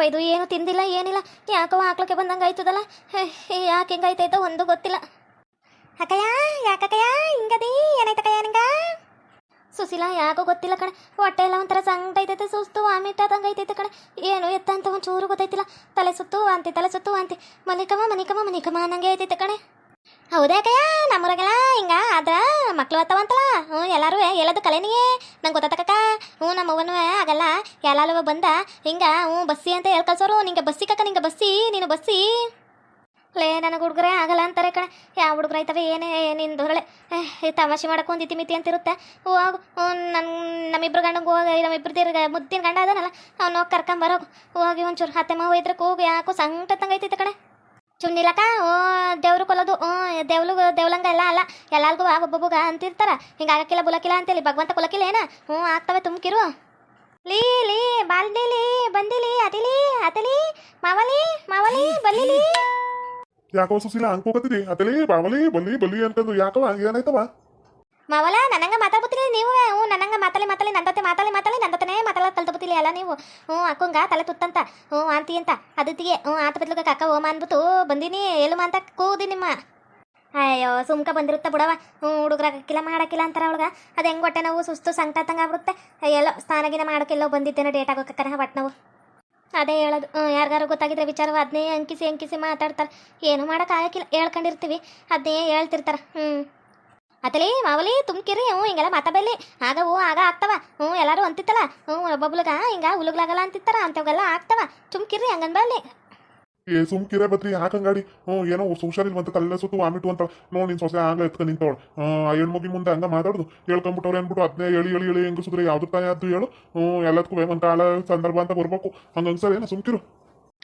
ಏನಪ್ಪ ಇದು ಏನು ತಿಂದಿಲ್ಲ, ಏನಿಲ್ಲ. ಯಾಕೋ ಹಾಕ್ಲಕ್ಕೆ ಬಂದಂಗೆ ಆಯ್ತದಲ್ಲ? ಯಾಕೆ ಹಿಂಗಾಯ್ತೈತೋ ಒಂದು ಗೊತ್ತಿಲ್ಲ. ಅಕ್ಕಯ್ಯ ಯಾಕಕ್ಕಯ್ಯ ಹಿಂಗದಿ ಏನಾಯ್ತಕ್ಕಯ್ಯ ನಿಂಗ? ಸುಶೀಲ, ಯಾಕೋ ಗೊತ್ತಿಲ್ಲ ಕಣೆ. ಹೊಟ್ಟೆ ಎಲ್ಲ ಒಂಥರ ಸಂಕಟ ಐತೈತೆ, ಸುಸ್ತು, ವಾಮಿಟ್ ಆದಂಗೆ ಐತೈತೆ ಕಣೆ. ಏನು ಎತ್ತಂತ ಒಂಚೂರು ಗೊತ್ತೈತಿಲ್ಲ ತಲೆ ಸುತ್ತು, ವಾಂತಿ, ತಲೆ ಸುತ್ತು, ವಾಂತಿ. ಮನಿಕಮ್ಮ ಮನಿಕಮ್ಮ ಮನಿಕಮ್ಮ ಅನ್ನಂಗೆ ಐತೈತೆ ಕಣೆ. ಹೌದಾ ಕಯ್ಯ ನಮ್ಮೂರಾಗೆಲ್ಲ ಹಿಂಗ ಆದ್ರ ಮಕ್ಳು ಬರ್ತಾವಂತಲ್ಲ ಹ್ಞೂ, ಎಲ್ಲರೂ ಎಲ್ಲದು ಕಲೆನಿಗೆ ನಂಗೆ ಗೊತ್ತಾತಕ್ಕ ಹ್ಞೂ, ನಮ್ಮವ್ವನೂ ಆಗಲ್ಲ. ಎಲ್ಲಾಲವ ಬಂದ, ಹಿಂಗ, ಹ್ಞೂ, ಬಸ್ಸಿ ಅಂತ ಹೇಳಿ ಕಳ್ಸೋರು. ನಿಂಗೆ ಬಸ್ಸಿ ಕಕ್ಕ, ನಿಂಗೆ ಬಸ್ಸಿ, ನೀನು ಬಸ್ಸಿ. ಲೇ, ನನಗೆ ಹುಡುಗರೇ ಆಗಲ್ಲ ಅಂತಾರೆ ಕಣೆ. ಯಾವ ಹುಡುಗರ ಆಯ್ತವೆ, ಏನೇ ನಿಂದು ಹೊರಳೆ ತಮಾಷೆ ಮಾಡಕ್ಕೆ ಒಂದು ಇತಿ ಮಿತಿ ಅಂತಿರುತ್ತೆ ಹೋಗು. ನನ್ನ ನಮ್ಮಿಬ್ರು ಗಂಡಂಗೆ ಹೋಗಿ ನಮ್ಮಿಬ್ರದ್ದು ಮುದ್ದಿನ ಗಂಡ ಅದನಲ್ಲ. ಅವ್ನು ಹೋಗಿ ಕರ್ಕೊಂಬರೋಗು. ಹೋಗಿ ಒಂಚೂರು ಹತ್ತೆ ಮಾವು ಇದ್ರೆ ಹೋಗಿ. ಯಾಕೋ ಸಂಕಟ ತಂಗೈತೈತೆ ಕಣೆ. ಚುನ್ನಿಲಕ್ಕ ಓ, ದೇವ್ರು ಕೊಲ್ಲೋದು. ಹ್ಞೂ ದೇವ್ಲು, ದೇವ್ಲಂಗ ಎಲ್ಲ ಅಲ್ಲ. ಎಲ್ಲಾರ್ಗೂ ಒಬ್ಬೊಬ್ಬಗ ಅಂತಿರ್ತಾರ. ಹಿಂಗೆ ಆಗಕ್ಕಿಲ್ಲ, ಬುಲಕ್ಕಿಲ್ಲ ಅಂತೇಳಿ. ಭಗವಂತ ಕೊಲಕಿಲ್ಲ ಏನ? ಹ್ಞೂ, ಆಗ್ತವೆ ತುಂಬ್ಕಿರು ಲೀ ಲೀ ಬಾಲ್ದಿಲಿ ಬಂದಿಲಿ ಅದಿಲಿ ಅತಲಿ ಮಾವಲಿ ಮಾವಲಿ ಬಲ್ಲಿಲಿ ಯಾಕೋ ಸುಸಿಲ ಅನ್ಕೋಕತ್ತಿದಿ ಅತಲಿ ಬಾವಲಿ ಬಲ್ಲಿ ಬಲ್ಲಿ ಅಂತಂದು ಯಾಕವ? ಏನಾಯ್ತವ? ಮಾವಲ ನನಂಗ ಮಾತಾಡ್ಬತ್ತೀರಿ ನೀವು. ಹ್ಞೂ ನನಂಗ ಮಾತಾಲಿ ಮಾತಾಲಿ ನಂದತೆ ಮಾತಾಲಿ ಮಾತಾಲಿ ನಂದತನೇ ಮಾತಾಡ ಕಲ್ತ್ಬತ್ತಿಲ್ಲ ಅಲ್ಲ ನೀವು. ಹ್ಞೂ, ಅಕ್ಕಂಗ ತಲೆ ತುತ್ತಂತ. ಹ್ಞೂ ಆಂತಿ ಅಂತ. ಅದತ್ತಿಗೆ, ಹ್ಞೂ, ಆತ ಬದ್ಲುಗ ಕಕ್ಕ ಓಮ ಅನ್ಬಿಟ್ಟು ಬಂದೀನಿ. ಎಲ್ಮ ಅಂತ ಕೂದಿ ನಿಮ್ಮ. ಅಯ್ಯೋ, ಸುಮ್ಕ ಬಂದಿರುತ್ತೆ ಬಿಡವ. ಹ್ಞೂ ಹುಡುಗರಾಗಕ್ಕಿಲ್ಲ ಮಾಡಕ್ಕಿಲ್ಲ ಅಂತಾರ ಅವಳಗ. ಅದು ಹೆಂಗೆ ಹೊಟ್ಟೆ ನಾವು, ಸುಸ್ತು ಸಂಕಟ ತಂಗ ಆಗ್ಬಿಡುತ್ತೆ. ಎಲ್ಲೋ ಸ್ನಾನಗಿನ ಮಾಡೋಕ್ಕೆಲ್ಲೋ ಬಂದಿದ್ದೇನೋ ಡೇಟ್ ಆಗೋಕ್ಕನ ಹೊಟ್ಟೆ ನಾವು. ಅದೇ ಹೇಳೋದು. ಯಾರಿಗಾರು ಗೊತ್ತಾಗಿದ್ರೆ ವಿಚಾರವ. ಅದನ್ನೇ ಅಂಕಿಸಿ ಅಂಕಿಸಿ ಮಾತಾಡ್ತಾರೆ. ಏನು ಮಾಡೋಕ್ಕಾಗಕ್ಕಿಲ್ಲ ಹೇಳ್ಕೊಂಡಿರ್ತೀವಿ. ಅದನ್ನೇ ಹೇಳ್ತಿರ್ತಾರೆ. ಹ್ಞೂ. ಅತಲಿ ಮಾವಲಿ ತುಂಬ್ಕಿರಿ ಹ್ಞೂ, ಹಿಂಗೆಲ್ಲ ಮಾತಾಡಲಿ ಆಗ ಹ್ಞೂ ಆಗ ಆಗ್ತವ. ಹ್ಞೂ, ಎಲ್ಲರೂ ಅಂತಿತ್ತಲ್ಲ. ಹ್ಞೂ ಒಬ್ಬೊಬ್ಲಗ ಹಿಂಗ ಉಲುಗ್ಲಾಗಲ್ಲ ಅಂತಿತ್ತಾರ ಅಂಥವೆಲ್ಲ ಆಗ್ತವ. ಚುಮ್ಕಿರಿ ಹಂಗನ್ಬಲ್ಲಿ ಏ, ಸುಮ್ಕಿರ ಬದ್ರಿ ಹಾಕಂಗಾಡಿ ಹ್ಞೂ, ಏನೋ ಸೋಷಿಯಲ್ ಮತ್ತೆ ತಲೆ ಸುತ್ತು ವಾಮಿಟು ಅಂತ ನೋಡಿ, ನಿನ್ ಸೊಸೆ ಆಗ ಎತ್ಕ ನಿಂತವಳು. ಆ ಮುಗಿ ಮುಂದೆ ಹಂಗ ಮಾತಾಡುದು. ಹೇಳ್ಕೊಂಬಿಟ್ಟವ್ರು ಅನ್ಬಿಟ್ಟು ಅದನ್ನೇ ಹೇಳಿ ಹೇಳಿ ಹೇಳಿ ಹೆಂಗಸಿದ್ರೆ, ಯಾವ್ದು ತಾಯಿ ಅದು ಹೇಳು. ಹ್ಞೂ ಎಲ್ಲದಕ್ಕೂ ಒಂದು ಕಾಲ ಸಂದರ್ಭ ಅಂತ ಬರ್ಬೇಕು. ಹಂಗಂಗ್ ಸರ್, ಏನೋ ಸುಮ್ಕಿರು?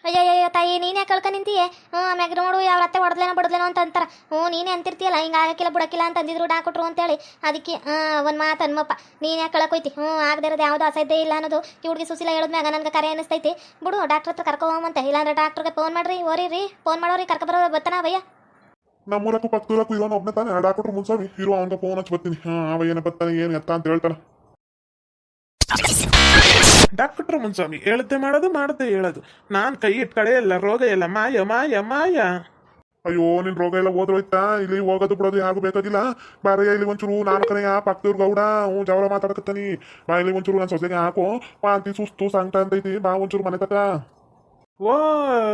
ಅಯ್ಯಯ್ಯೋ ತಾಯಿ, ನೀನೇ ಕಳ್ಕ ನಿಂತೀಯ? ಹ್ಞೂ ಆಮ್ಯಾಗ ನೋಡು ಯಾವ ರತ್ತೆ ಹೊಡೆದ್ಲೇನೋ ಬಡದ್ಲೇನೋ ಅಂತ ಅಂತಾರ ಹ್ಞೂ ನೀನೇ ಅಂತಿರ್ತೀಯಲ್ಲ, ಹಿಂಗೆ ಆಗಕ್ಕಿಲ್ಲ, ಬಿಡಕ್ಕಿಲ್ಲ ಅಂತ ಅಂದಿದ್ರು ಡಾಕ್ಟ್ರು ಅಂತೇಳಿ. ಅದಕ್ಕೆ ಒಂದು ಮಾತು ಅನ್ಮಪ್ಪ, ನೀನು ಯಾಕೆ ಕಳಕೋಯ್ತಿ ಹ್ಞೂ ಆಗದೆ ಇರೋದು ಯಾವುದು ಅಸಾಧ್ಯ ಇಲ್ಲ ಅನ್ನೋದು ಈ ಹುಡುಗಿ ಸುಶೀಲ ಹೇಳಿದ್ಮ್ಯಾಗ ನನಗೆ ಕರೆ ಅನಿಸ್ತೈತಿ. ಬಿಡು ಡಾಕ್ಟ್ರ್ ಹತ್ರ ಕರ್ಕೊಂಬಂತೆ ಇಲ್ಲಾಂದ್ರೆ ಡಾಕ್ಟ್ರಿಗೆ ಫೋನ್ ಮಾಡ್ರಿ ಓರಿ ಫೋನ್ ಮಾಡೋರಿ ಕರ್ಕೊಬರೋ ಬತ್ತನ ಭಯ್ಯ? ನಮ್ಮೂರಕ್ಕೂ ಪಕ್ಕದೂರಕ್ಕೂ ಇರೋನು ಒಬ್ಬನೇ ತಾನೆ ಡಾಕ್ಟ್ರು ಮುನ್ಸಾಮಿ ಇರೋ, ಅವನಿಗೆ ಫೋನ್ ಹಚ್ಚಿ ಬರ್ತೀನಿ. ಹಾಂ ಅವ ಏನಪ್ಪ ತಾನೆ ಏನು ಎತ್ತ ಅಂತ ಹೇಳ್ತಾನೆ. ಡಾಕ್ಟ್ರು ಮುನ್ಸ್ವಾಮಿ ಹೇಳದ್ದೆ ಮಾಡೋದು ಮಾಡದೆ ಹೇಳೋದು. ನಾನು ಕೈ ಇಟ್ ಕಡೆ ಎಲ್ಲ ರೋಗ ಎಲ್ಲ ಮಾಯ ಮಾಯ ಮಾಯ. ಅಯ್ಯೋ ನಿನ್ ರೋಗ ಎಲ್ಲ ಹೋದ್ರೋಯ್ತಾ? ಇಲ್ಲಿ ಹೋಗೋದು ಬಿಡೋದು ಯಾರು ಬೇಕಾಗಿಲ್ಲ. ಬಾರಯ್ಯ ಇಲ್ಲಿ ಒಂಚೂರು ನಾನು ಕನೆಯ ಪಕ್ಕದವ್ರ ಗೌಡ ಹ್ಞೂ ಜವಳ ಮಾತಾಡಕತ್ತಾನಿ. ಬಾ ಇಲ್ಲಿ ಒಂಚೂರು ನನ್ನ ಸೊಸೆಗೆ ಹಾಕು. ವಾಂತಿ ಸುಸ್ತು ಸಂಕಟ ಅಂತೈತಿ ಬಾ ಒಂಚೂರು ಮನೆ ತಕ ಓ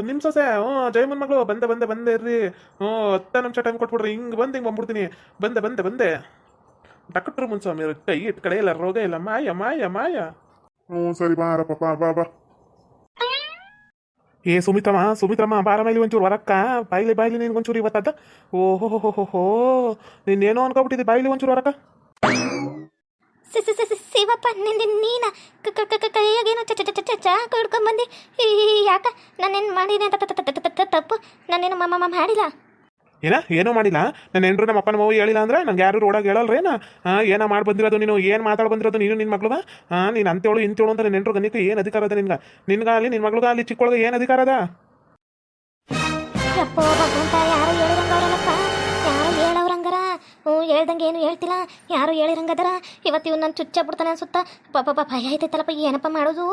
ನಿಮ್ ಸೊಸೆ ಹ್ಞೂ ಜಯಮನ್ ಮಗಳು ಬಂದೆ ಬಂದೆ ಬಂದೆ ಇರ್ರಿ. ಹ್ಞೂ ಹತ್ತ ನಿಮಿಷ ಟೈಮ್ ಕೊಟ್ಬಿಡ್ರಿ ಹಿಂಗೆ ಬಂದು ಹಿಂಗೆ ಬಂದ್ಬಿಡ್ತೀನಿ. ಬಂದೆ ಬಂದೆ ಬಂದೆ. ಡಾಕ್ಟರ್ ಮುನ್ಸ್ವಾಮಿ ಕೈ ಇಟ್ಕಡೆ ಕಡೆ ಎಲ್ಲ ರೋಗ ಇಲ್ಲ ಮಾಯ ಮಾಯ ಮಾಯ. ಹ್ಞೂ ಸರಿ ಬಾರಪ್ಪ ಬಾ ಬಾ ಬಾ. ಏ ಸುಮಿತ್ರಮ್ಮ ಸುಮಿತ್ರಮ್ಮ ಬಾರ ಮೇಲೆ ಒಂಚೂರು ಹೊರಕ್ಕ. ಬಾಯ್ಲಿ ಬಾಯ್ಲಿ ನಿನ್ಗೆ ಒಂಚೂರು ಇವತ್ತದ? ಓಹೋ ಹೋ ಹೋ ಹೋ ನೀನೇನೋ ಅನ್ಕೊಬಿಟ್ಟಿದ್ದೆ ಬಾಯ್ಲಿ ಒಂಚೂರು ವರಕ್ಕ ಸಿ- ಸಿ- ಸಿ- ಸಿ- ಶಿವಪ್ಪ ನಿಂದ ನೀನ. ಕೈಯಾಗೇನೋ ಚ ಚ ಚ ಚ ಚಾ ಹಿಡ್ಕೊಂಬಂದು ಯಾಕ? ನಾನೇನು ಮಾಡಿದೆ ಅಂತ ತಪ್ಪು. ನಾನೇನು ಮ- ಮ- ಮಾಡಿಲ್ಲ? ಏನ? ಏನೂ ಮಾಡಿಲ್ಲ. ನನ್ನ ಹೆಂಡ್ರು ನಮ್ಮ ಅಪ್ಪನ ಮಗು ಹೇಳಿಲ್ಲ ಅಂದ್ರೆ ನಂಗೆ ಯಾರು ರೋಡಾಗ ಹೇಳಲ್ರೇನ ಏನೋ ಮಾಡಿ ಬಂದಿರೋದು ನೀನು? ಏನು ಮಾತಾಡಿ ಬಂದಿರೋದು ನೀನು ನಿನ್ನ ಮಗಳದ ನೀನು ಅಂತೇಳು, ಇಂತೇಳು ಅಂತ ನನ್ನ ಹೆಂಡ್ರು ಗನಿಕ ಏನು ಅಧಿಕಾರ ಅದ ನಿನ್ಗೆ? ನಿನ್ಗಾಗಲಿ ನಿನ್ನ ಅಲ್ಲಿ ಚಿಕ್ಕೊಳಗೆ ಏನು ಅಧಿಕಾರ ಅದ? ಹ್ಞೂ, ಹೇಳ್ದಂಗೆ ಏನು ಹೇಳ್ತಿಲ್ಲ. ಯಾರು ಹೇಳಿರಂಗದಾರ? ಇವತ್ತು ಇವ್ ನಾನು ಚುಚ್ಚ ಬಿಡ್ತಾನೆ ಅನ್ಸುತ್ತ ಪಾಪ ಪಾಪ, ಭಯ ಐತೈತಲ್ಲಪ್ಪ, ಏನಪ್ಪ ಮಾಡೋದು?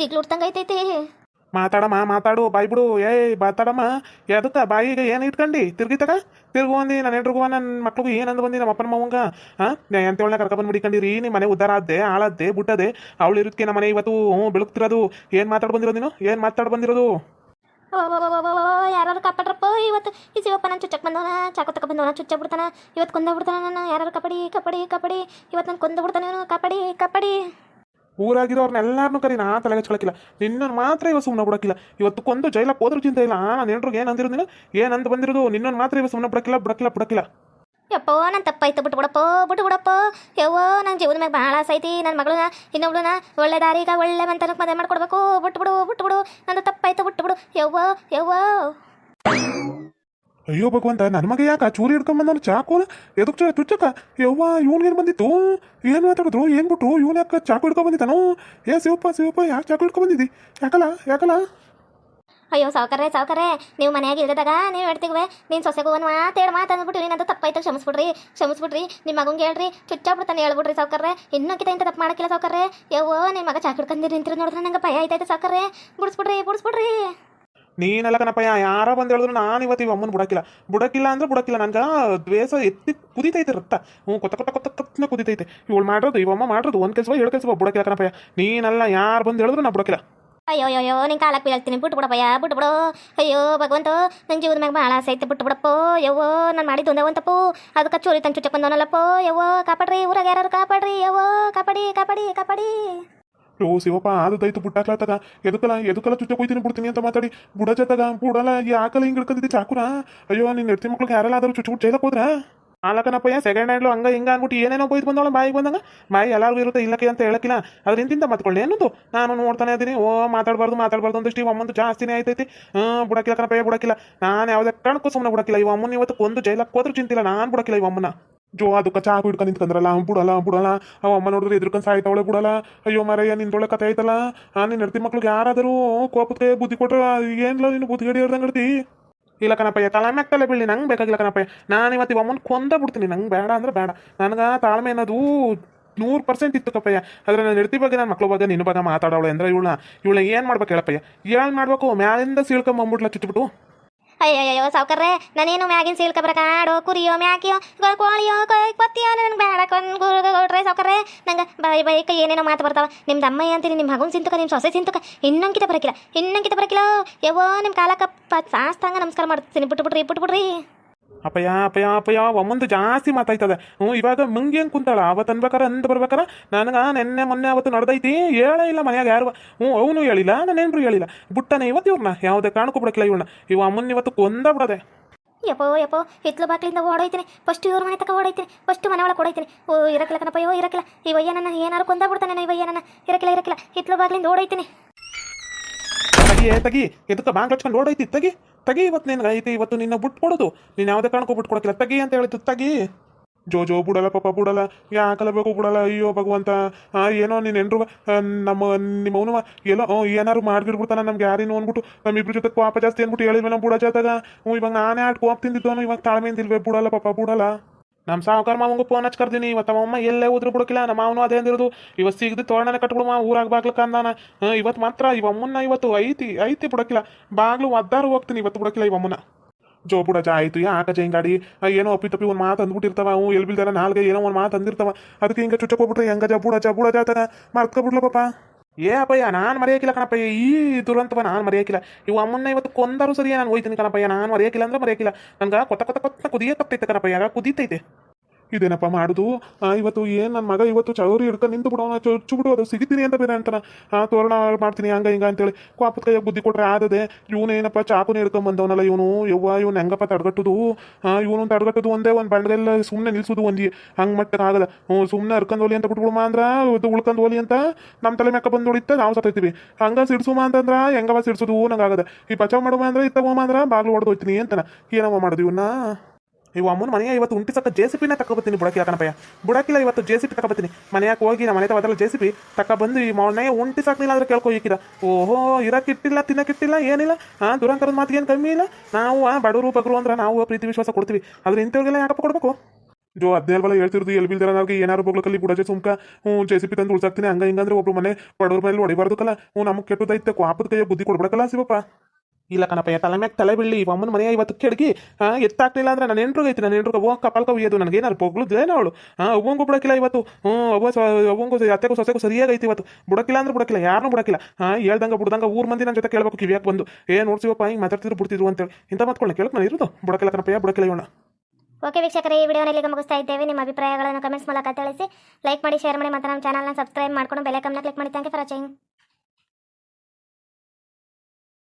ದಿಗ್ಲುಡ್ತಂಗೆ ಐತೈತೆ. ಮಾತಾಡಮ್ಮ, ಮಾತಾಡು, ಬಾಯ್ ಬಿಡು. ಏಯ್, ಮಾತಾಡಮ್ಮ. ಅದಕ್ಕೆ ಬಾಯಿಗೆ ಏನು ಇಟ್ಕೊಂಡು? ತಿರ್ಗಿ ತಗ. ತಿರ್ಗು ಬಂದು ನನ್ನ ಹೆಂಡ್ರಿಗೂ ನನ್ನ ಮಕ್ಳಿಗೂ ಏನಂದು ಬಂದು ನಮ್ಮ ಅಪ್ಪನ ಮಾವಂಗ. ಹಾಂ ಎಂತೇಳನ್ನ ಕರ್ಕೊಂಡ್ ಬಿಡಿಕೊಂಡಿರಿ. ನಿಮ್ಮ ಮನೆ ಉದ್ದಾರ ಆದ್ದೆ ಆಳದ್ದೆ ಬಿಟ್ಟದೆ ಅವಳು ಇರೋದಕ್ಕೆ ನಮ್ಮ ಮನೆ ಇವತ್ತು, ಹ್ಞೂ, ಬೆಳಗ್ತಿರೋದು. ಏನು ಮಾತಾಡಿ ಬಂದಿರೋದು ನೀನು? ಏನು ಮಾತಾಡಿ ಬಂದಿರೋದು? ಯಾರು ಕಾಪಾಡ್ರಪ್ಪ, ಇವತ್ತು ಈ ಶಿವಪ್ಪ ನಾನು ಚುಚ್ಚಕ್ಕೆ ಬಂದವನ, ಚಾಕು ತಕ ಬಂದವನ, ಚುಚ್ಚ ಬಿಡ್ತಾನ. ಇವತ್ತು ಕೊಂದ ಬಿಡ್ತಾನ ನಾನು ಯಾರು ಕಪಡಿ ಕಪಡಿ ಕಪಡಿ. ಇವತ್ತು ನಾನು ಕೊಂದ ಬಿಡ್ತಾನೆ ಕಾಪಾಡಿ ಕಬಡ್ಡಿ ಊರಾಗಿರೋರ್ನೆಲ್ಲಾರನ್ನೂ ಕರಿ ನಾ ತಲೆಗೆ ಹಚ್ಕೊಳಕಿಲ್ಲ ನಿನ್ನನ್ನು ಮಾತ್ರ ಇವ ಸುಮ್ಮನೆ ಬಿಡೋಕಿಲ್ಲ ಇವತ್ತು ಕೊಂದು ಜೈಲಾಗ ಹೋದ್ರೂ ಚಿಂತೆ ಇಲ್ಲ. ನಾನು ಹೆಂಡ್ರಿಗೆ ಏನು ಅಂದಿರೋದಿಲ್ಲ ಏನಂತ ಬಂದಿರೋದು? ನಿನ್ನನ್ನು ಮಾತ್ರ ಇವ ಸುಮ್ಮನೆ ಬಿಡಕ್ಕಿಲ್ಲ ಬಿಡಕ್ಕಿಲ್ಲ ಬಿಡಕ್ಕಿಲ್ಲ. ಯಪ್ಪೋ ನನ್ನ ತಪ್ಪಾಯ್ತು. ಬಿಟ್ಟು ಬಿಡಪ್ಪ ಬಿಟ್ಟು ಬಿಡಪ್ಪ. ಯವ್ವೋ ನನ್ನ ಜೀವನ ಮ್ಯಾಗ ಭಾಳ ಆಸೈತಿ ನನ್ನ ಮಗಳನ್ನ, ಇನ್ನೊಬ್ಳನ್ನ ಒಳ್ಳೆ ದಾರಿಗ, ಒಳ್ಳೆ ಮಂತನಕ್ಕೆ ಮದುವೆ ಮಾಡ್ಕೊಡ್ಬೇಕು. ಬಿಟ್ಟು ಬಿಡು ಬಿಟ್ಟು ಬಿಡು. ನಂದು ತಪ್ಪಾಯ್ತು, ಬಿಟ್ಟು ಬಿಡು. ಯವ್ವೋ ಯವ್ವೋ. ಅಯ್ಯೋ ಭಗವಂತ ನನ್ನ ಮಗ ಯಾಕ ಚೂರಿ ಹಿಡ್ಕೊಂಡ್ ಬಂದವನು? ಚಾಕು ಎದಕ್ ತುಚ್ಚಕ ತುಚ್ಚಕ್ಕ ಯವ್ವ ಇವ್ನಿಗೇನು ಬಂದಿತ್ತು? ಏನು ಮಾತಾಡಿದ್ರು? ಏನ್ ಬಿಟ್ರು? ಇವ್ನು ಯಾಕೆ ಚಾಕು ಹಿಡ್ಕೊಂಡ್ ಬಂದಿದ್ದಾನೋ? ಏ ಶಿವಪ್ಪ ಶಿವಪ್ಪ, ಯಾಕೆ ಚಾಕು ಹಿಡ್ಕೊಂಡ್ ಬಂದಿದ್ದಿ? ಯಾಕಲ್ಲ ಯಾಕಲ್ಲ ಅಯ್ಯೋ, ಸಾವುಕಾರ್ರೆ ಸಾವುಕಾರ್ರೆ. ನೀವು ಮನ್ಯಾಗ ಇಲ್ದಾಗ ನೀವು ಹೇಳ್ತೀವಿ ನೀನು ಸೊಸೆಗೂ ಒಂದು ಮಾತು ಹೇಳಿ, ಮಾತು ಅಂದ್ಬಿಟ್ಟು ನೀನಂತ ತಪ್ಪಾಯ್ತು, ಕ್ಷಮಿಸ್ಬಿಡ್ರಿ ಕ್ಷಮಿಸ್ಬಿಡ್ರಿ. ನಿಮ್ಮ ಮಗಂಗೆ ಹೇಳ್ರಿ ಚುಚ್ಚಾಬಿಡ್ತಾನೆ ಹೇಳ್ಬಿಡ್ರಿ ಸಾವುಕಾರ್ರೆ. ಇನ್ನೊಂಕಿತ ಇಂಥ ತಪ್ಪು ಮಾಡಕ್ಕಿಲ್ಲ ಸಾವುಕಾರ್ರೆ. ಯವ್ವೋ ನಿಮ್ಮ ಮಗ ಚಾಕ್ ಹಿಡ್ಕೊಂಡು ನಿಂತಿರೋ ನೋಡಿದ್ರೆ ನಂಗೆ ಭಯ ಆಯ್ತಾಯ್ತು ಸಾವುಕಾರ್ರೆ. ಬಿಡಿಸ್ಬಿಡ್ರಿ ಬಿಡಿಸ್ಬಿಡ್ರಿ ನೀನೆಲ್ಲ ಕಣಪ್ಪ ಯಾರ ಬಂದು ಹೇಳಿದ್ರು ನಾನು ಇವತ್ತು ಇವ ಅಮ್ಮನ ಬುಡಕ್ಕಿಲ್ಲ. ಬುಡಕ್ಕಿಲ್ಲ ಅಂದ್ರೆ ಬುಡಕ್ಕಿಲ್ಲ, ನನ್ಗೆ ದ್ವೇಷ ಎತ್ತಿ ಕುದಿತೈತೆ ರಕ್ತ. ಹ್ಞೂ ಕೊತ್ತ ಕೊತ್ತ ಕೊತ್ತ ಕೊತ್ತನ ಕುದಿತೈತೆ. ಇವಳು ಮಾಡೋದು ಇವಮ್ಮ ಮಾಡೋದು ಒಂದು ಕೆಲಸ ಎರಡು ಕೆಲಸ ಬುಡಕ್ಕಿಲ್ಲ ಕಣಪ್ಪ ನೀನೆಲ್ಲ ಯಾರು ಬಂದು ಹೇಳಿದ್ರು ನಾ ಬುಡಕ್ಕಿಲ್ಲ. ಅಯ್ಯೋ ಅಯ್ಯೋ ನೀನು ಕಾಲಕ್ಕೆ ಬೀಳ್ತೀನಿ ಬಿಟ್ಟು ಬಿಡಪ್ಪಯ್ಯ, ಬಿಟ್ಟು ಬಿಡು. ಅಯ್ಯೋ, ಭಗವಂತ ನನ್ನ ಜೀವದ ಮ್ಯಾಗ ಭಾಳ ಆಸೆ ಐತೆ, ಬಿಟ್ಟು ಬಿಡಪ್ಪೋ. ಯವ್ವೋ, ನಾನು ಮಾಡಿದ್ದು ಒಂದೇ ಒಂದು ತಪ್ಪು. ಅದಕ್ಕೆ ಚೋರಿ ತಂದು ಚುಚ್ಚಕ್ಕೆ ಬಂದವನಲ್ಲಪ್ಪೋ. ಯವ್ವೋ, ಕಾಪಾಡ್ರಿ, ಊರಾಗ ಯಾರು ಕಾಪಾಡ್ರಿ, ಯವ್ವೋ, ಕಾಪಾಡಿ ಕಾಪಾಡಿ ಕಾಪಾಡಿ. ಓ ಶಿವಪ್ಪ, ಅದು ದೈತು ಬುಟ್ಟಾಕ್ಲತ್ತಗ ಎದಕ್ಕಲ್ಲ ಎದಕ್ಕಲ್ಲ ಚುಚ್ಚ ಕೊಯ್ತೀನಿ ಬಿಡ್ತೀನಿ ಅಂತ ಮಾತಾಡಿ. ಬುಡ ಬುಡಲ ಬುಡಲ್ಲ ಆಕಲ ಹಿಂಗ್ ಹಿಡ್ಕೊಂಡಿದ್ದೆ ಚಾಕುನ ಅಯ್ಯೋ, ನಿನ್ನ ಹೆಡ್ತಿ ಮಕ್ಳಿಗೆ ಯಾರಲ್ಲಾದರೂ ಚುಚ್ಚು ಜೈಲಕ್ಕೆ ಹೋದ್ರ? ಆಲಕನಪ್ಪಯ್ಯ ಸೆಕೆಂಡ್ ಹ್ಯಾಂಡ್ಲು ಹಂಗ ಹಿಂಗ ಅನ್ಬಿಟ್ಟು ಏನೇನೋ ಬೈದು ಬಂದವಳ ಬಾಯಿಗೆ ಬಂದಂಗ. ಬಾಯಿ ಎಲ್ಲಾರು ಇರುತ್ತೆ, ಇಲ್ಲಕ್ಕೆ ಅಂತ ಹೇಳಕ್ಕಿಲ್ಲ. ಅದ್ರಿಂದ ಮತ್ಕೊಳ್ಳಿ, ಏನದು? ನಾನು ನೋಡ್ತಾನೆ ಇದ್ದೀನಿ. ಓ, ಮಾತಾಡಬಾರ್ದು ಮಾತಾಡಬಾರ್ದು ಇವ್ ಅಮ್ಮಂದು ಜಾಸ್ತಿನೇ ಆಯ್ತೈತಿ. ಹ್ಞೂ ಬುಡಕಿಲ್ಲ ಕನಪಯ್ಯ ಬುಡಕಿಲ್ಲ ನಾನು ಯಾವುದೇ ಕಾರಣಕ್ಕೂ ಸುಮ್ಮನೆ ಬುಡಕಿಲ್ಲ ಇವ ಅಮ್ಮನ ಇವತ್ತು ಒಂದು ಜೈಲಕ್ಕೆ ಹೋದ್ರೂ ಚಿಂತಿಲ್ಲ, ನಾನು ಬುಡಕಿಲ್ಲ ಇವ ಅಮ್ಮನ ಜೋ ಅದಕ್ಕೆ ಚಾ ಹಿಡ್ಕೊಂಡು ನಿಂತ್ಕೊಂಡ್ರಲ್ಲ ಬಿಡಲ್ಲ ಬಿಡಲ್ಲ, ಅವ ಅಮ್ಮ ನೋಡಿದ್ರೆ ಎದ್ರಕೊಂಡು ಸಾಯ್ತಾವಳೆ ಬಿಡಲ್ಲ. ಅಯ್ಯೋ ಮರಯ್ಯ ನಿಂದೊಳೆ ಕತೆ ಐತಲ್ಲ? ಆ ನಿನ್ನ ಹೆಡ್ತಿ ಮಕ್ಳಿಗೆ ಯಾರಾದರೂ ಕೋಪಕ್ಕೆ ಬುದ್ಧಿ ಕೊಟ್ರೆ ಏನಿಲ್ಲ ನೀನು ಬುದ್ಧಿ ಹಿಡ್ತಿ ಇಲ್ಲ ಕಣಪ್ಪಯ್ಯ, ತಲೆ ತಲೆ ಬೀಳಿ ನಂಗೆ ಬೇಕಾಗಿಲ್ಲ ಕಣಪ್ಪಯ್ಯ. ನಾನು ಇವತ್ತು ಇವ್ ಅಮ್ಮನ ಕೊಂದ ಬಿಡ್ತೀನಿ, ನಂಗೆ ಬೇಡ ಅಂದ್ರೆ ಬೇಡ. ನನಗೆ ತಾಳ್ಮೆ ಅನ್ನೋದು ನೂರು ಪರ್ಸೆಂಟ್ ಇತ್ತು ಕಪ್ಪಯ್ಯ. ಆದರೆ ನಾನು ಹೆಡ್ತಿ ಬಗ್ಗೆ ನನ್ನ ಮಕ್ಳ ಬಗ್ಗೆ ನಿನ್ನ ಬಗ್ಗೆ ಮಾತಾಡೋಳೆ ಅಂದ್ರೆ ಇವಳ ಇವಳ ಏನು ಮಾಡ್ಬೇಕು ಹೇಳಪ್ಪಯ್ಯ? ಏನು ಮಾಡ್ಬೇಕು? ಮ್ಯಾಲಿಂದ ಸೀಳ್ಕೊಂಬಂದ್ಬಿಟ್ಲ ಚುಚ್ಚಿಬಿಟ್ಟು ಅಯ್ಯಯ್ಯೋ ಸೌಕರ್ರೆ ನಾನೇನು ಮ್ಯಾಗಿನ ಸೀಲ್ಕ ಬರಕಾಡೋ ಕುರಿಯೋ, ಮ್ಯಾಕಿಯೋ ಕೋಳಿಯೋ ಕೊತ್ತಿಯೋ ನನಗೆ ಬೇಡ ಕೊಡ್ರೆ ಸೌಕರ್ರೆ ನಂಗೆ ಬೈ ಬೈಕ್ ಏನೇನೋ ಮಾತು ಬರ್ತಾವ. ನಿಮ್ದು ಅಮ್ಮಯ್ಯ ಅಂತೀನಿ ನಿಮ್ಮ ಮಗುನ ಸಿಂತಕ ನಿಮ್ಮ ಸೊಸೆ ಸಿಂತಕ, ಇನ್ನೊಂಕಿತ ಬರಕಿಲ್ಲ ಇನ್ನೊಂಕಿತ ಬರಕಿಲ್ಲ. ಯವೋ ನಿಮ್ಮ ಕಾಲಕ್ಕ ಸಾಸ್ತಂಗ ನಮಸ್ಕಾರ ಮಾಡ್ತೀನಿ. ಬಿಟ್ಟು ಬಿಟ್ರಿ ಬಿಟ್ಟು ಬಿಡ್ರಿ ಅಪ್ಪಯ್ಯ ಅಪಯ ಅಪಯ ಒಮ್ಮೊಂದು ಜಾಸ್ತಿ ಮಾತಾಯ್ತದೆ. ಹ್ಞೂ ಇವಾಗ ಹೆಂಗೆ ಕುಂತಾಳ ಅವತ್ತು ಅನ್ಬೇಕಾರ ಅಂದ್ ಬರ್ಬೇಕಾರ. ನನಗೆ ನೆನ್ನೆ ಮೊನ್ನೆ ಅವತ್ತು ನಡೆದೈತಿ ಹೇಳೇ ಇಲ್ಲ ಮನ್ಯಾಗ ಯಾರು. ಹ್ಞೂ ಅವನು ಹೇಳಿಲ್ಲ ನಾನೇನ್ರು ಹೇಳಿಲ್ಲ. ಬಿಟ್ಟನೆ ಇವತ್ತು ಇವ್ರನ್ನ ಯಾವುದೇ ಕಾರಣಕ್ಕೂ ಬಿಡಕ್ಕಿಲ್ಲ ಇವ್ರನ್ನ ಇವ ಅಮ್ಮನ ಇವತ್ತು ಕೊಂದ ಬಿಡದೆ. ಯಪ್ಪೋ ಯಪ್ಪೋ ಹಿತ್ಲು ಬಾಕ್ಲಿಂದ ಓಡೋಯ್ತೀನಿ. ಫಸ್ಟ್ ಇವ್ರ ಮನೆ ತಕ ಓಡೋಯ್ತೀನಿ. ಫಸ್ಟ್ ಮನೆ ಒಳಗೆ ಓಡೋಯ್ತೀನಿ. ಓ ಇರಕ್ಕಿಲ್ಲ ಕಣಪ್ಪ ಅಯ್ಯೋ ಇರಕ್ಕಿಲ್ಲ. ಇವಯ್ಯ ವಯ್ಯ ನನ್ನ ಏನಾರು ಕೊಂದ ಬಿಡ್ತಾನೆ ಇವಯ್ಯ ವಯ್ಯ ನನ್ನ. ಇರಕ್ಕಿಲ್ಲ ಇರಕ್ಕಿಲ್ಲ. ಹಿತ್ಲು ಬಾಗ್ಲಿಂದ ಓಡೋಯ್ತೀನಿ. ತಗಿ ತಗಿ ಎದಕ್ಕೆ ಬ್ಯಾಂಕ್ ಹಚ್ಕೊಂಡು ಓಡೋಯ್ತಿ ತಗಿ. ತಗಿ ಇವತ್ತು ನಿನ್ಗೆ ಐತಿ ಇವತ್ತು ನಿನ್ನ ಬಿಟ್ಟು ಕೊಡೋದು. ನೀನು ಯಾವುದೇ ಕಾರಣಕ್ಕೂ ಬಿಟ್ಟು ಕೊಡಕ್ಕಿಲ್ಲ. ತಗಿ ಅಂತ ಹೇಳಿದ್ದು, ತಗಿ. ಜೋ ಜೋ ಬಿಡಲ್ಲ, ಪಾಪ ಬಿಡಲ್ಲ. ಯಾಕಲ್ಲ ಬೇಕು ಬಿಡಲ್ಲ? ಅಯ್ಯೋ, ಭಗವಂತ. ಏನೋ ನೀನು ಎಂಟ್ರು ನಮ್ಮ, ನಿಮ್ಮ ಅವನು ಎಲ್ಲೋ ಏನಾರು ಮಾಡ್ಬಿಡ್ಬಿಡ್ತಾನ ನಮ್ಗೆ ಯಾರೇನು ಅಂದ್ಬಿಟ್ಟು ನಮ್ಮಿಬ್ರ ಜೊತೆ ಕೋಪ ಜಾಸ್ತಿ ಅಂದ್ಬಿಟ್ಟು ಹೇಳಿದ್ವಿ ನಮ್ಮ ಬುಡ ಜಾತಾಗ ಇವಾಗ ನಾನೇ ಆಟ ಕೋಪ ತಿಂದಿದ್ದು, ಇವಾಗ ತಾಳ್ಮೆಯಿಂದ ಇಲ್ವೇ ಬಿಡಲ್ಲ, ಪಾಪ ಬಿಡಲ್ಲ. ನಮ್ಮ ಸಾವುಕಾರ ಮಾವಂಗು ಫೋನ್ ಹಚ್ಚಿ ಕರ್ದೀನಿ ಇವತ್ತು ಅಮ್ಮ ಎಲ್ಲೇ ಹೋದ್ರು ಬಿಡಕಿಲ್ಲ ನಮ್ಮ ಮಾವನು ಅದೇ ಅಂದಿರೋದು. ಇವತ್ತು ಸಿಗದು ತೋರಣನ ಕಟ್ಬಿಡು ಮಾವ, ಊರಾಗ ಬಾಗ್ಲಕ್ಕ ಅಂದಾನ ಇವತ್ತು ಮಾತ್ರ ಇವಮ್ಮನ್ನ ಇವತ್ತು ಐತಿ ಐತಿ ಬಿಡೋಕಿಲ್ಲ ಬಾಗ್ಲು ಒದ್ದಾರು ಹೋಗ್ತೀನಿ ಇವತ್ತು ಬಿಡಕಿಲ್ಲ ಇವಮ್ಮನ್ನ ಜೋ ಬುಡ ಜಾ ಆಯ್ತು ಯಾಕ ಜೈಂಗಾಡಿ. ಗಾಡಿ ಏನೋ ಅಪ್ಪಿ ತಪ್ಪಿ ಒಂದು ಮಾತು ಅಂದ್ಬಿಟ್ಟಿರ್ತಾವ. ಅವು ಎಲ್ಲಿ ಬಿಲ್ದಾರ ನಾಲ್ಗೆ ಏನೋ ಒಂದು ಮಾತು ಅಂದಿರ್ತಾವ. ಅದಕ್ಕೆ ಹಿಂಗೆ ಚುಚ್ಚಕ್ ಹೋಗ್ಬಿಟ್ರೆ ಹೆಂಗ ಜಾ ಬುಡ ಜಾ ಜಾತನ? ಮರ್ತ್ಕೊಬಿಡ್ಲ ಪಾಪ. ಏ ಅಪ್ಪಯ್ಯ, ನಾನು ಮರೆಯಕ್ಕಿಲ್ಲ ಕಣಪ್ಪಯ್ಯ. ಈ ದುರಂತವ ನಾನು ಮರೆಯಕ್ಕಿಲ್ಲ. ಇವು ಅಮ್ಮನ್ನ ಇವತ್ತು ಕೊಂದರು ಸರಿ ನಾನು ಹೋಯ್ತೀನಿ ಕಣಪ್ಪಯ್ಯ. ನಾನು ಮರೆಯಕ್ಕಿಲ್ಲ ಅಂದ್ರೆ ಮರೆಯಕ್ಕಿಲ್ಲ. ನಂಗೆ ಕೊತ್ತ ಕೊತ್ತ ಕೊತ್ತ ಕುದಿಯಕತ್ತೈತೆ ಕಣಪ್ಪಯ್ಯ. ಕುದೀತೈತೆ. ಇದೇನಪ್ಪ ಮಾಡುದು? ಇವತ್ತು ಏನು ನನ್ನ ಮಗ ಇವತ್ತು ಚೌರಿ ಹಿಡ್ಕೊಂಡು ನಿಂತು ಬಿಡೋಣ ಚುಚ್ಚಿಬಿಡು ಅದು ಸಿಗಿತೀನಿ ಅಂತ ಬೇರೆ ಅಂತಾನ. ಆ, ತೋರಣ ಮಾಡ್ತೀನಿ, ಹಂಗ ಹಿಂಗ ಅಂತೇಳಿ. ಕ್ವಾಪದ ಕೈಯಾಗ ಬುದ್ಧಿ ಕೊಟ್ರೆ ಆದದೆ ಏನಪ್ಪ ಚಾಕುನ ಹಿಡ್ಕೊಂಡ್ ಬಂದವನಲ್ಲ ಇವನು? ಯವ್ವ, ಇವನು ಹೆಂಗಪ್ಪ ತಡಗಟ್ಟುದು? ಆ ಇವನು ತಡಗಟ್ಟುದು ಒಂದೇ, ಒಂದು ಬಂಡದೆಲ್ಲ ಸುಮ್ಮನೆ ನಿಲ್ಸುದು ಒಂದಿ ಹಂಗೆ ಮಟ್ಟಕ್ಕೆ ಆಗಲ್ಲ. ಹ್ಞೂ ಸುಮ್ಮನೆ ಹರ್ಕೊಂಡು ಹೋಲಿ ಅಂತ ಬಿಟ್ಬಿಡುಮ ಅಂದ್ರ, ಇದು ಉಳ್ಕೊಂಡು ಹೋಲಿ ಅಂತ ನಮ್ಮ ತಲೆ ಮೆಕ್ಕ ಬಂದು ಹೊಡಿತ ನಾವು ಸತ್ತೈತಿವಿ ಹಂಗ ಸಿಡ್ಸುಮ ಅಂತಂದ್ರ ಹೆಂಗವ ಸಿಡ್ಸುದು? ನಂಗೆ ಆಗದ. ಈ ಬಚಾವ್ ಮಾಡುವ ಅಂದ್ರೆ ಇತ್ತವಮ್ಮ ಅಂದ್ರ, ಬಾಗ್ಲು ಹೊಡೆದು ಅಂತಾನ. ಏನವ ಮಾಡೋದು ಇವನ್ನ ಇವು ಅಮ್ಮನ ಮನೆಯ ಇವತ್ತು ಉಂಟಿಸಕ್ಕ ಜೆ ಸಿ ಪಿನ ತಗೊಬತ್ತೀನಿ ಬುಡಕಿಲ್ಲ ಕಣಪಯ್ಯ ಬುಡಕಿಲ್ಲ ಇವತ್ತು ಜೆ ಸಿ ಪಿ ತಗೊಬತ್ತೀನಿ ಮನೆಯಾಗ ಹೋಗಿ ನಮ್ಮ ಮನೆ ತಗೋದಲ್ಲ ಜೆ ಸಿ ಪಿ ತಗೊಬಂದು ಈ ಮನೆಯ ಉಂಟಿಸಾಕ್ಲಿಲ್ಲ ಅಂದ್ರೆ ಕೇಳ್ಕೊ ಈಕಿರ ಓಹೋ ಇರಕ್ಕಿಟ್ಟಿಲ್ಲ ತಿನ್ನಕ್ಕಿಟ್ಟಿಲ್ಲ ಏನಿಲ್ಲ. ಆ ದುರಂಕರದ ಮಾತು ಏನು ಕಮ್ಮಿ ಇಲ್ಲ. ನಾವು ಆ, ಬಡವರು ಬಗರು ಅಂದ್ರೆ ನಾವು ಪ್ರೀತಿ ವಿಶ್ವಾಸ ಕೊಡ್ತೀವಿ. ಆದ್ರೆ ಇಂಥವ್ರಿಗೆಲ್ಲ ಯಾಕಪ್ಪ ಕೊಡಬೇಕು? ಜೋ ಅದ್ನೇಲ್ವಲ್ಲ ಹೇಳ್ತಿರೋದು ಎಲ್ಲಿ ಬೀಳ್ದಾರ ನಾವು ಏನಾರು ಬೋಗ್ಲಕ್ಕಲ್ಲಿ ಬುಡಜೆ ಸುಮ್ಕ ಹ್ಞೂ ಜೆ ಸಿ ಪಿ ತಂದು ಉಳ್ಸಾಕ್ತೀನಿ. ಹಂಗ ಹಿಂಗಂದ್ರೆ ಒಬ್ರು ಮನೆ ಬಡವ್ರ ಮೇಲೆ ಹೊಡಿಬಾರ್ದಕ್ಕಲ್ಲ ಹ್ಞೂ ನಮಗೆ ಕೆಟ್ಟದೈತೆ ಕ್ವಾಪದ ಕೈಯ ಬುದ್ಧಿ ಕೊಡ್ಬೇಕಲ್ಲ ಶಿವಪ್ಪ. ಇಲ್ಲ ಕಣಪ್ಪ ತಲೆ ಮ್ಯಾಗ ತಲೆ ಬೀಳಿ ಅಮ್ಮನ ಮನೆಯ ಇವತ್ತು ಕೆಡಗಿ ಹಾಂ ಎತ್ತಾಕ್ಲಿಲ್ಲ ಅಂದ್ರೆ ನಾನು ಎಂಟ್ರಿಗೆ ಐತಿ ನಾನು ಎಂಟ್ರಿಗೆ ಹೋಗಿ ಕಪಾಲ್ಕ ಒಯ್ಯೋದು ನನಗೆ ಏನಾರು ಪೊಗ್ಳುದೇನ ಅವಳು? ಹಾಂ ಅವ್ವಂಗೂ ಬಿಡಕ್ಕಿಲ್ಲ ಇವತ್ತು. ಹ್ಞೂ, ಅವ್ವ ಸ, ಅವ್ವಂಗೂ ಅತ್ತೆಗೂ ಸೊಸೆಗೂ ಸರಿಯಾಗಿ ಐತಿ ಇವತ್ತು. ಬುಡಕ್ಕಿಲ್ಲ ಅಂದ್ರೆ ಬಿಡಕ್ಕಿಲ್ಲ ಯಾರನ್ನೂ ಬಿಡಕ್ಕಿಲ್ಲ ಹಾಂ ಹೇಳ್ದಂಗೆ ಬಿಡ್ದಂಗೆ ಊರು ಮಂದಿ ನನ್ನ ಜೊತೆ ಕೇಳಬೇಕು, ಕಿವಿಯಾಕ್ ಬಂದು. ಏ, ನೋಡ್ಸಿವಪ್ಪ, ಹಿಂಗೆ ಮಾತಾಡ್ತಿದ್ರು ಬಿಡ್ತಿದ್ರು ಅಂತೇಳಿ. ಇಂಥ ಮಾತ್ಕೊಳ್ಳಿ ಕೇಳಕ್ ನಾನು ಇರೋದು? ಬುಡಕ್ಕಿಲ್ಲ ಕಣಪ್ಪಯ್ಯ ಬುಡಕ್ಕಿಲ್ಲ ಇವಣ್ಣ ಓಕೆ ವೀಕ್ಷಕರೇ, ಈ ವಿಡಿಯೋನ ಮುಗಿಸ್ತಾ ಇದ್ದೇವೆ. ನಿಮ್ಮ ಅಭಿಪ್ರಾಯಗಳನ್ನು ಕಮೆಂಟ್ಸ್ ಮೂಲಕ ತಿಳಿಸಿ. ಲೈಕ್ ಮಾಡಿ ಶೇರ್ ಮಾಡಿ, ಮತ್ತು ನಮ್ಮ ಚಾನಲ್ನ ಸಬ್ಸ್ಕ್ರೈಬ್ ಮಾಡ್ಕೊಂಡು ಬೆಲೆ ಕಮ್ಮನ ಕ್ಲಿಕ್ ಮಾಡಿ. Thank you for watching